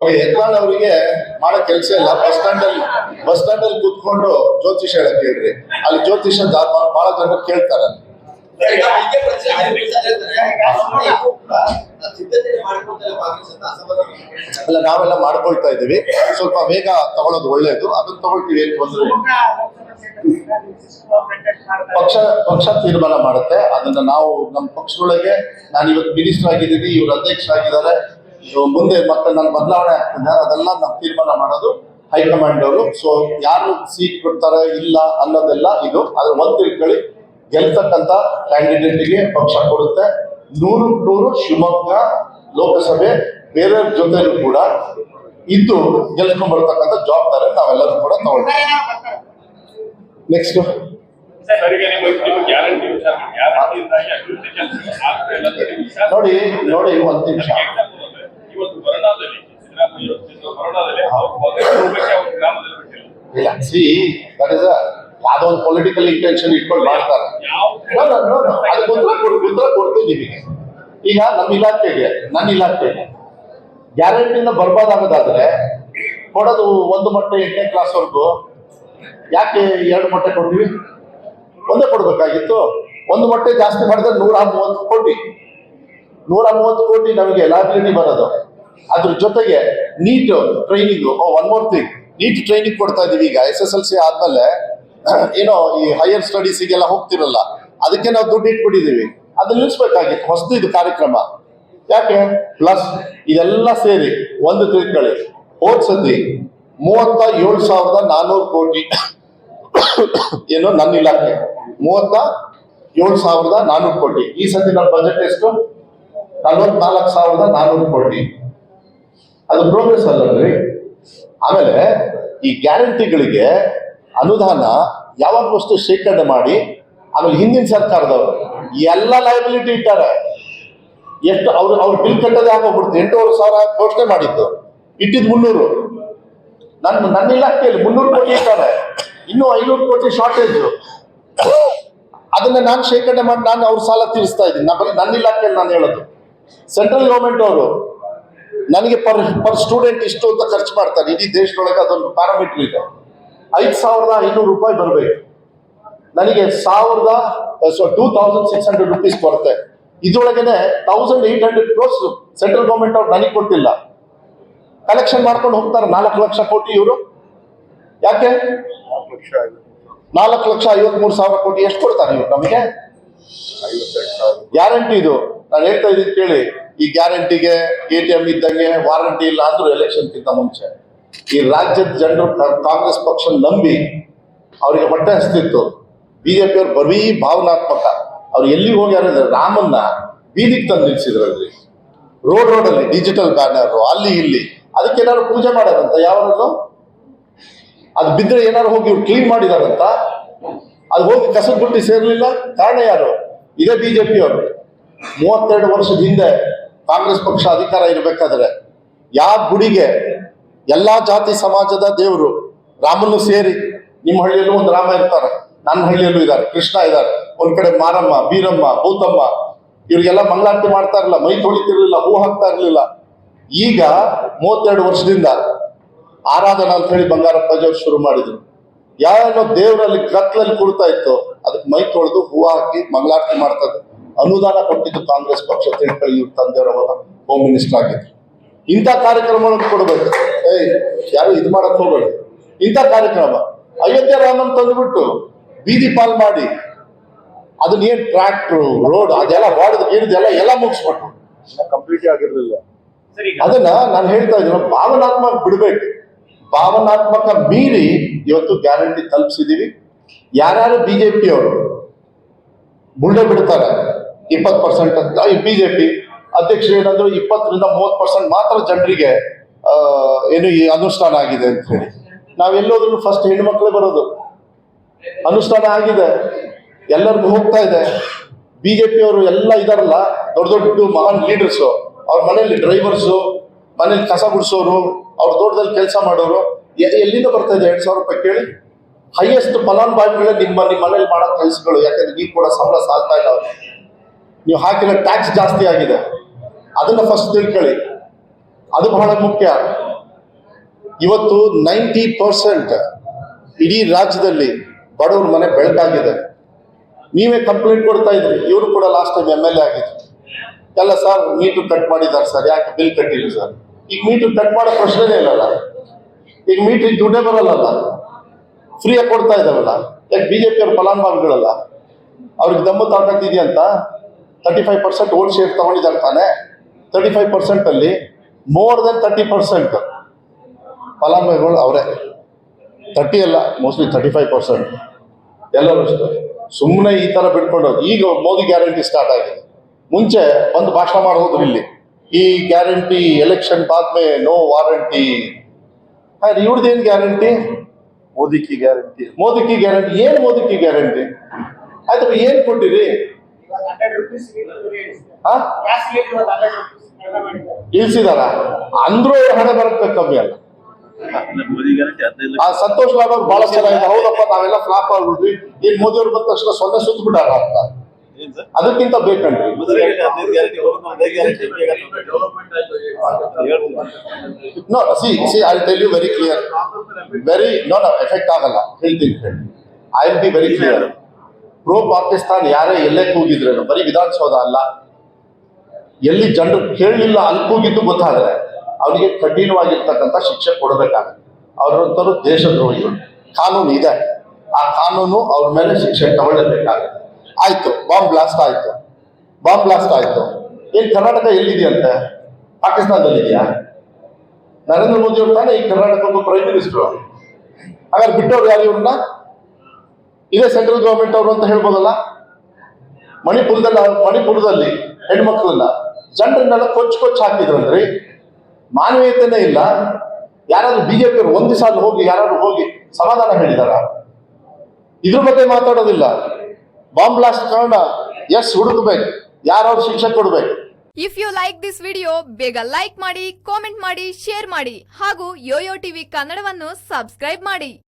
ಯತ್ನಾಳ್ ಅವರಿಗೆ ಮಾಡೋ ಕೆಲಸ ಇಲ್ಲ. ಬಸ್ ಸ್ಟ್ಯಾಂಡ್ ಅಲ್ಲಿ ಬಸ್ ಸ್ಟ್ಯಾಂಡ್ ಅಲ್ಲಿ ಕೂತ್ಕೊಂಡು ಜ್ಯೋತಿಷ ಹೇಳಕ್ ಹೇಳ್ರಿ. ಅಲ್ಲಿ ಜ್ಯೋತಿಷ ಬಹಳ ಜನ ಕೇಳ್ತಾರೆ. ಅಲ್ಲ. ನಾವೆಲ್ಲ ಮಾಡ್ಕೊಳ್ತಾ ಇದೀವಿ ಸ್ವಲ್ಪ ಬೇಗ ತಗೊಳ್ಳೋದು ಒಳ್ಳೇದು. ಅದನ್ನ ತಗೊಳ್ತೀವಿ, ಏನ್ ತೊಂದ್ರೆ ಪಕ್ಷ ಪಕ್ಷ ತೀರ್ಮಾನ ಮಾಡುತ್ತೆ. ಅದನ್ನ ನಾವು ನಮ್ಮ ಪಕ್ಷದೊಳಗೆ ನಾನು ಇವತ್ತು ಮಿನಿಸ್ಟರ್ ಆಗಿದ್ದೀನಿ, ಇವ್ರು ಅಧ್ಯಕ್ಷ ಆಗಿದ್ದಾರೆ ಇವ್ರು ಮುಂದೆ ಮತ್ತೆ ನನ್ನ ಬದಲಾವಣೆ ಆಗ್ತದೆ ಅದೆಲ್ಲ ನಾವು ತೀರ್ಮಾನ ಮಾಡೋದು ಹೈಕಮಾಂಡ್ ಅವರು. ಸೊ ಯಾರು ಸೀಟ್ ಕೊಡ್ತಾರೆ ಇಲ್ಲ ಅನ್ನೋದೆಲ್ಲ ಇದು. ಅದ್ರ ಒಂದು ತಿಳ್ಕೊಳ್ಳಿ ಗೆಲ್ತಕ್ಕಂತ ಕ್ಯಾಂಡಿಡೇಟ್ಗೆ ಪಕ್ಷ ಕೊಡುತ್ತೆ. ನೂರು ನೂರು ಶಿವಮೊಗ್ಗ ಲೋಕಸಭೆ ಬೇರೆಯವ್ರ ಜೊತೆಲೂ ಕೂಡ ಇದ್ದು ಗೆಲ್ಸ್ಕೊಂಡ್ ಬರ್ತಕ್ಕಂಥ ಜವಾಬ್ದಾರಿ ನಾವೆಲ್ಲರೂ ಕೂಡ ತಗೊಳ್ತೀವಿ. ನೆಕ್ಸ್ಟ್ ನೋಡಿ ನೋಡಿ ಒಂದ್ ನಿಮಿಷ. ಇವತ್ತು ಬರೋಡಾದಲ್ಲಿ ಸಿದ್ದರಾಮಯ್ಯ ಬರೋಡಾದಲ್ಲಿ ಅವ್ರ ಗ್ರಾಮದಲ್ಲಿ ಬಿಟ್ಟಿಲ್ಲ. ಇಲ್ಲ ಸಿ ದಟ್ ಇಸ್ ಯಾವ್ದೋ ಒಂದು ಪೊಲಿಟಿಕಲ್ ಇಂಟೆನ್ಷನ್ ಇಟ್ಕೊಂಡು ಮಾಡ್ತಾರೆ. ಉತ್ತರ ಕೊಡ್ತೀನಿ ನಿಮಗೆ. ಈಗ ನಮ್ಮ ಇಲಾಖೆಗೆ ನನ್ನ ಇಲಾಖೆಗೆ ಗ್ಯಾರಂಟಿನ ಬರ್ಬಾದಾಗೋದಾದ್ರೆ ಕೊಡೋದು ಒಂದು ಮೊಟ್ಟೆ ಎಂಟನೇ ಕ್ಲಾಸ್ವರೆಗೂ ಯಾಕೆ ಎರಡು ಮೊಟ್ಟೆ ಕೊಡ್ತೀವಿ? ಒಂದೇ ಕೊಡ್ಬೇಕಾಗಿತ್ತು. ಒಂದು ಮೊಟ್ಟೆ ಜಾಸ್ತಿ ಮಾಡಿದ್ರೆ ನೂರ ಮೂವತ್ತು ಕೋಟಿ ನೂರ ಮೂವತ್ತು ಕೋಟಿ ನಮಗೆ ಲಾಬಿಲಿಟಿ ಬರೋದು. ಅದ್ರ ಜೊತೆಗೆ neat training one more thing neat training ಕೊಡ್ತಾ ಇದೀವಿ ಈಗ. ಎಸ್ ಎಸ್ ಎಲ್ ಸಿ ಆದ್ಮೇಲೆ, ಏನೋ ಈ ಹೈಯರ್ ಸ್ಟಡೀಸಿಗೆಲ್ಲ ಹೋಗ್ತಿರಲ್ಲ, ಅದಕ್ಕೆ ನಾವು ದುಡ್ಡು ಇಟ್ಬಿಟ್ಟಿದೀವಿ. ಅದನ್ನ ನಿಲ್ಸ್ಬೇಕಾಗಿತ್ತು ಹೊಸದು ಇದು ಕಾರ್ಯಕ್ರಮ. ಯಾಕೆ? ಪ್ಲಸ್ ಇದೆಲ್ಲ ಸೇರಿ ಒಂದು ತಿಳ್ಕೊಳ್ಳಿ ಹೋದ್ ಸತಿ ಮೂವತ್ತ ಏಳು ಸಾವಿರದ ನಾನ್ನೂರು ಕೋಟಿ ಏನು? ನನ್ನ ಇಲಾಖೆ. ಮೂವತ್ತ ಏಳು ಸಾವಿರದ ನಾನ್ನೂರು ಕೋಟಿ. ಈ ಸತಿ ನನ್ನ ಬಜೆಟ್ ಎಷ್ಟು? ನಲವತ್ನಾಲ್ಕು ಸಾವಿರದ ನಾನ್ನೂರು ಕೋಟಿ. ಅದು ಪ್ರೋಗ್ರೆಸ್ ಅಲ್ಲರಿ ಆಮೇಲೆ ಈ ಗ್ಯಾರಂಟಿಗಳಿಗೆ ಅನುದಾನ ಯಾವಾಗ ಅಷ್ಟು ಶೇಖರಣೆ ಮಾಡಿ, ಆಮೇಲೆ ಹಿಂದಿನ ಸರ್ಕಾರದವರು ಎಲ್ಲ ಲಯಬಿಲಿಟಿ ಇಟ್ಟಾರೆ. ಎಷ್ಟು ಅವ್ರು, ಅವ್ರ ಬಿಲ್ ಕಟ್ಟದೆ ಆಗೋಗ್ಬಿಡ್ತು. ಎಂಟೂವರೆ ಸಾವಿರ ಘೋಷಣೆ ಮಾಡಿದ್ದು. ಇಟ್ಟಿದ್ ಮುನ್ನೂರು. ನನ್ನ ನನ್ನ ಇಲಾಖೆಯಲ್ಲಿ ಮುನ್ನೂರು ಕೋಟಿ ಇಟ್ಟಾರೆ. ಇನ್ನೂ ಐನೂರು ಕೋಟಿ ಶಾರ್ಟೇಜ್ ಅದನ್ನ ನಾನು ಶೇಖರಣೆ ಮಾಡಿ ನಾನು ಅವ್ರ ಸಾಲ ತೀರಿಸ್ತಾ ಇದ್ದೀನಿ. ನಾನು ನನ್ನ ಇಲಾಖೆಯಲ್ಲಿ ನಾನು ಹೇಳೋದು. ಸೆಂಟ್ರಲ್ ಗೌರ್ಮೆಂಟ್ ಅವರು ನನಗೆ ಪರ್ ಪರ್ ಸ್ಟೂಡೆಂಟ್ ಇಷ್ಟು ಅಂತ ಖರ್ಚು ಮಾಡ್ತಾರೆ. ಇಡೀ ದೇಶದೊಳಗೆ ಅದೊಂದು ಪ್ಯಾರಾಮೀಟರ್ ಇದೆ. ಐದು ಸಾವಿರದ ಐನೂರು ರೂಪಾಯಿ ಬರಬೇಕು. ನನಗೆ ಸಾವಿರದ two thousand six hundred rupees ಬರುತ್ತೆ. ಇದೊಳಗೇನೆ thousand eight hundred crores central government ಅವ್ರು ನನಗೆ ಕೊಟ್ಟಿಲ್ಲ. ಕಲೆಕ್ಷನ್ ಮಾಡ್ಕೊಂಡು ಹೋಗ್ತಾರೆ. ನಾಲ್ಕು ಲಕ್ಷ ಕೋಟಿ ಇವರು. ಯಾಕೆ? ನಾಲ್ಕು ಲಕ್ಷ ಐವತ್ಮೂರು ಸಾವಿರ ಕೋಟಿ ಎಷ್ಟು ಕೊಡ್ತಾರೆ ಇವ್ರು ನಮಗೆ? ಗ್ಯಾರಂಟಿ ಇದು. ನಾನು ಹೇಳ್ತಾ ಇದ್ದೀನಿ ಕೇಳಿ, ಈ ಗ್ಯಾರಂಟಿಗೆ ಎ ಟಿ ಎಂ ಇದ್ದಂಗೆ ವಾರಂಟಿ ಇಲ್ಲ ಅಂದ್ರು ಎಲೆಕ್ಷನ್ಗಿಂತ ಮುಂಚೆ. ಈ ರಾಜ್ಯದ ಜನರು ಕಾಂಗ್ರೆಸ್ ಪಕ್ಷ ನಂಬಿ ಅವರಿಗೆ ಹೊಟ್ಟೆ ಹಸ್ತಿತ್ತು. ಬಿಜೆಪಿ ಅವ್ರು ಬರೀ ಭಾವನಾತ್ಮಕ. ಅವ್ರು ಎಲ್ಲಿ ಹೋಗ್ಯಾರ ಅಂದ್ರೆ ರಾಮನ್ನ ಬೀದಿಗೆ ತಂದು ನಿಲ್ಸಿದ್ರಲ್ಲಿ. ರೋಡ್ ರೋಡಲ್ಲಿ, ಡಿಜಿಟಲ್ ಬ್ಯಾನರ್, ಅಲ್ಲಿ ಇಲ್ಲಿ. ಅದಕ್ಕೆ ಏನಾದ್ರು ಪೂಜೆ ಮಾಡೋದಂತ ಯಾವಾಗಲೂ ಅದು ಬಿದ್ದರೆ ಏನಾದ್ರು ಹೋಗಿ ಇವ್ರು ಕ್ಲೀನ್ ಮಾಡಿದಾರಂತ? ಅದು ಹೋಗಿ ಕಸದ ಬುಟ್ಟಿ ಸೇರಲಿಲ್ಲ. ಕಾರಣ ಯಾರು? ಇದೇ ಬಿಜೆಪಿ ಅವರು ಮೂವತ್ತೆರಡು ವರ್ಷದ ಹಿಂದೆ ಕಾಂಗ್ರೆಸ್ ಪಕ್ಷ ಅಧಿಕಾರ ಇರಬೇಕಾದ್ರೆ ಯಾವ ಗುಡಿಗೆ ಎಲ್ಲಾ ಜಾತಿ ಸಮಾಜದ ದೇವರು ರಾಮನ್ನು ಸೇರಿ ನಿಮ್ಮ ಹಳ್ಳಿಯಲ್ಲೂ ಒಂದು ರಾಮ ಇರ್ತಾರೆ. ನನ್ನ ಹಳ್ಳಿಯಲ್ಲೂ ಇದ್ದಾರೆ. ಕೃಷ್ಣ ಇದ್ದಾರೆ. ಒಂದ್ ಕಡೆ ಮಾರಮ್ಮ, ಬೀರಮ್ಮ, ಭೂತಮ್ಮ ಇವರಿಗೆಲ್ಲ ಮಂಗಳಾರತಿ ಮಾಡ್ತಾ ಇರಲಿಲ್ಲ ಮೈ ತೊಳಿತಿರ್ಲಿಲ್ಲ, ಹೂ ಹಾಕ್ತಾ ಇರಲಿಲ್ಲ. ಈಗ ಮೂವತ್ತೆರಡು ವರ್ಷದಿಂದ ಆರಾಧನಾ ಅಂತ ಹೇಳಿ ಬಂಗಾರಪ್ಪ ಶುರು ಮಾಡಿದ್ರು. ಯಾರೋ ದೇವರಲ್ಲಿ ಕತ್ಲಲ್ಲಿ ಕುಡ್ತಾ ಇತ್ತು ಅದಕ್ಕೆ ಮೈ ತೊಳೆದು ಹೂವು ಹಾಕಿ ಮಂಗಳಾರತಿ ಮಾಡ್ತದೆ ಅನುದಾನ ಕೊಟ್ಟಿದ್ದು ಕಾಂಗ್ರೆಸ್ ಪಕ್ಷ ತಿಳ್ಕೊಳ್ಳಿ ಇವ್ರ ತಂದೆಯವರ ಹೋಮ್ ಮಿನಿಸ್ಟರ್ ಆಗಿದ್ರು. ಇಂಥ ಕಾರ್ಯಕ್ರಮಗಳನ್ನು ಕೊಡಬೇಕು. ಏಯ್ ಯಾರು ಇದು ಮಾಡಕ್ ಹೋಗಬೇಡಿ ಇಂಥ ಕಾರ್ಯಕ್ರಮ. ಅಯೋಧ್ಯೆ ರಾಮನ್ ತಂದುಬಿಟ್ಟು ಬೀದಿ ಪಾಲ್ ಮಾಡಿ ಅದನ್ನ ಏನ್ ಟ್ರ್ಯಾಕ್ಟ್ರು ರೋಡ್ ಅದೆಲ್ಲ ಬಾಡಿದ ಗಿಡದೆಲ್ಲ ಎಲ್ಲ ಮುಗಿಸ್ಬಿಟ್ರು. ಕಂಪ್ಲೀಟ್ ಆಗಿರ್ಲಿಲ್ಲ. ಅದನ್ನ ನಾನು ಹೇಳ್ತಾ ಇದ್ದೀನಿ ಭಾವನಾತ್ಮಕ ಬಿಡ್ಬೇಕು. ಭಾವನಾತ್ಮಕ ಮೀರಿ ಇವತ್ತು ಗ್ಯಾರಂಟಿ ತಲುಪಿಸಿದೀವಿ. ಯಾರ್ಯಾರು ಬಿಜೆಪಿ ಅವರು ಮುಳ್ಳೆ ಬಿಡ್ತಾರೆ, ಇಪ್ಪತ್ತು ಪರ್ಸೆಂಟ್ ಬಿಜೆಪಿ ಅಧ್ಯಕ್ಷರು ಏನಂದ್ರು ಇಪ್ಪತ್ತರಿಂದ ಮೂವತ್ತು ಪರ್ಸೆಂಟ್ ಮಾತ್ರ ಜನರಿಗೆ ಏನು ಈ ಅನುಷ್ಠಾನ ಆಗಿದೆ ಅಂತ ಹೇಳಿ. ನಾವೆಲ್ಲೋದ್ರೂ ಫಸ್ಟ್ ಹೆಣ್ಮಕ್ಳೇ ಬರೋದು. ಅನುಷ್ಠಾನ ಆಗಿದೆ. ಎಲ್ಲರಿಗೂ ಹೋಗ್ತಾ ಇದೆ. ಬಿಜೆಪಿ ಅವರು ಎಲ್ಲ ಇದಾರಲ್ಲ, ದೊಡ್ಡ ದೊಡ್ಡ ಮಹಾನ್ ಲೀಡರ್ಸು ಅವ್ರ ಮನೆಯಲ್ಲಿ ಡ್ರೈವರ್ಸು ಮನೇಲಿ ಕಸ ಗುಡಿಸೋರು, ಅವ್ರ ತೋಟದಲ್ಲಿ ಕೆಲಸ ಮಾಡೋರು ಎಲ್ಲಿಂದ ಬರ್ತಾ ಇದೆ ಎರಡ್ ಸಾವಿರ ರೂಪಾಯಿ ಕೇಳಿ? ಹೈಯೆಸ್ಟ್ ಫಲಾನುಭವಿಗಳೇ ನಿಮ್ಮ ನಿಮ್ಮ ಮನೇಲಿ ಮಾಡೋ ಕೆಲಸಗಳು, ಯಾಕಂದ್ರೆ ನೀವು ಕೂಡ ಸಂಬಳ ಸಾಲ್ತಾ ಇಲ್ಲ ನೀವು ಹಾಕಿರೋ ಟ್ಯಾಕ್ಸ್ ಜಾಸ್ತಿ ಆಗಿದೆ. ಅದನ್ನ ಫಸ್ಟ್ ತಿಳ್ಕೊಳ್ಳಿ. ಅದು ಬಹಳ ಮುಖ್ಯ. ಇವತ್ತು ನೈಂಟಿ ಪರ್ಸೆಂಟ್ ಇಡೀ ರಾಜ್ಯದಲ್ಲಿ ಬಡವ್ರ ಮನೆ ಬೆಳಕಾಗಿದೆ. ನೀವೇ ಕಂಪ್ಲೇಂಟ್ ಕೊಡ್ತಾ ಇದ್ರಿ. ಇವರು ಕೂಡ last time M L A ಆಗಿದ್ರು. ಎಲ್ಲ ಸರ್ ನೀಟು ಕಟ್ ಮಾಡಿದ್ದಾರೆ ಸರ್ ಯಾಕೆ ಬಿಲ್ ಕಟ್ಟಿಲ್ಲ ಸರ್ ಈಗ ಮೀಟ್ರ್ ಕಟ್ ಮಾಡೋ ಪ್ರಶ್ನೆನೇ ಇಲ್ಲಲ್ಲ. ಈಗ ಮೀಟ್ರಿಗೆ ದುಡ್ಡೇ ಬರಲ್ಲಲ್ಲ. ಫ್ರೀಯಾಗಿ ಕೊಡ್ತಾ ಇದ್ದಾವಲ್ಲ ಯಾಕೆ ಬಿ ಜೆ ಪಿಯವ್ರ ಫಲಾನುಭವಿಗಳಲ್ಲ? ಅವ್ರಿಗೆ ದಮ್ಮು ತಾಕತ್ತಿದೆಯಂತ thirty five percent old share ತಗೊಂಡಿದ್ದಾರೆ ತಾನೆ. ತರ್ಟಿ ಫೈವ್ ಪರ್ಸೆಂಟಲ್ಲಿ ಮೋರ್ ದೆನ್ ತರ್ಟಿ ಪರ್ಸೆಂಟ್ ಫಲಾನುಭವಿಗಳು ಅವರೇ. ತರ್ಟಿ ಅಲ್ಲ ಮೋಸ್ಟ್ಲಿ ತರ್ಟಿ ಫೈವ್ ಪರ್ಸೆಂಟ್ ಎಲ್ಲರೂ ಅಷ್ಟೇ. ಸುಮ್ಮನೆ ಈ ಥರ ಬಿಟ್ಕೊಂಡು ಈಗ ಮೋದಿ ಗ್ಯಾರಂಟಿ ಸ್ಟಾರ್ಟ್ ಆಗಿದೆ. ಮುಂಚೆ ಒಂದು ಭಾಷಣ ಮಾಡೋದು ಇಲ್ಲಿ. ಈ ಗ್ಯಾರಂಟಿ ಎಲೆಕ್ಷನ್ ಬಾದ್ಮೆ ನೋ ವಾರಂಟಿ ಹಾಗೆ ಇವ್ರದ್ದೇನು ಗ್ಯಾರಂಟಿ ಮೋದಿಕಿ ಗ್ಯಾರಂಟಿ ಮೋದಿಕಿ ಗ್ಯಾರಂಟಿ ಏನು ಮೋದಿಕಿ ಗ್ಯಾರಂಟಿ ಆಯ್ತು ಏನ್ ಕೊಟ್ಟಿರಿ? ಇಳಿಸಿದಾರ? ಅಂದ್ರೂ ಹಣ ಬರುತ್ತೆ ಕಮ್ಮಿ ಅಲ್ಲ. ಸಂತೋಷ್ ಲಾಡ್ ಅವ್ರು ಬಹಳ ಚೆನ್ನಾಗಿದೆ ಹೌದಪ್ಪ, ನಾವೆಲ್ಲ ಫ್ಲಾಪ್ ಆಗ್ಬಿಟ್ರಿ ಏನ್ ಮೋದಿ ಅವ್ರು ಬಂದ ತಕ್ಷಣ ಸೊನ್ನೆ ಸುತ್ತ ಬಿಟ್ಟಾರ ಅಂತ. ಅದಕ್ಕಿಂತ ಬೇಕಂಡ್ರಿ no see see I tell you very clear very no no effect ಆಗಲ್ಲ. ಹೇಳ್ತೀನಿ I will be very clear pro Pakistan ಯಾರೇ ಎಲ್ಲೇ ಕೂಗಿದ್ರೇನು ಬರೀ ವಿಧಾನಸೌಧ ಅಲ್ಲ. ಎಲ್ಲಿ ಜನರು ಕೇಳಲಿಲ್ಲ ಅಲ್ಲಿ ಕೂಗಿದ್ದು ಗೊತ್ತಾದ್ರೆ ಅವನಿಗೆ ಕಠಿಣವಾಗಿರ್ತಕ್ಕಂಥ ಶಿಕ್ಷೆ ಕೊಡಬೇಕಾಗುತ್ತೆ. ಅವರಂತರೂ ದೇಶದ್ರೋಹಿಗಳು. ಕಾನೂನು ಇದೆ. ಆ ಕಾನೂನು ಅವ್ರ ಮೇಲೆ ಶಿಕ್ಷೆ ತಗೊಳ್ಳಬೇಕಾಗುತ್ತೆ. ಆಯ್ತು ಬಾಂಬ್ ಬ್ಲಾಸ್ಟ್ ಆಯ್ತು. ಬಾಂಬ್ ಬ್ಲಾಸ್ಟ್ ಆಯ್ತು. ಏನ್ ಕರ್ನಾಟಕ ಎಲ್ಲಿದೆಯಂತೆ? ಪಾಕಿಸ್ತಾನದಲ್ಲಿದೆಯಾ? ನರೇಂದ್ರ ಮೋದಿ ಅವರು ತಾನೇ ಈ ಕರ್ನಾಟಕದ ಪ್ರೈಮ್ ಮಿನಿಸ್ಟರ್ ಹಾಗಾದ್ರೆ ಬಿಟ್ಟವ್ರು ಯಾರು ಇವ್ರನ್ನ? ಇದೇ ಸೆಂಟ್ರಲ್ ಗವರ್ಮೆಂಟ್ ಅವರು ಅಂತ ಹೇಳ್ಬೋದಲ್ಲ? ಮಣಿಪುರದಲ್ಲಿ ಮಣಿಪುರದಲ್ಲಿ ಹೆಣ್ಮಕ್ಳನ್ನ. ಜನರನ್ನೆಲ್ಲ ಕೊಚ್ಚು ಕೊಚ್ಚು ಹಾಕಿದ್ರಂದ್ರಿ. ಮಾನವೀಯತೆನೇ ಇಲ್ಲ. ಯಾರಾದ್ರೂ ಬಿಜೆಪಿ ಅವರು ಒಂದ್ ಅಲ್ಲಿ ಹೋಗಿ, ಯಾರಾದ್ರೂ ಹೋಗಿ ಸಮಾಧಾನ ಹೇಳಿದಾರ? ಇದ್ರ ಬಗ್ಗೆ ಮಾತಾಡೋದಿಲ್ಲ. ಬಾಂಬ್ ಬ್ಲಾಸ್ಟ್ ಕಾರಣ ಎಸ್ ಹುಡುಕ್ಬೇಕು ಯಾರು ಶಿಕ್ಷೆ ಕೊಡ್ಬೇಕು. If you like this video ಬೇಗ ಲೈಕ್ ಮಾಡಿ ಕಾಮೆಂಟ್ ಮಾಡಿ ಶೇರ್ ಮಾಡಿ, ಹಾಗೂ ಯೋಯೋ ಟಿವಿ ಕನ್ನಡವನ್ನು ಸಬ್ಸ್ಕ್ರೈಬ್ ಮಾಡಿ.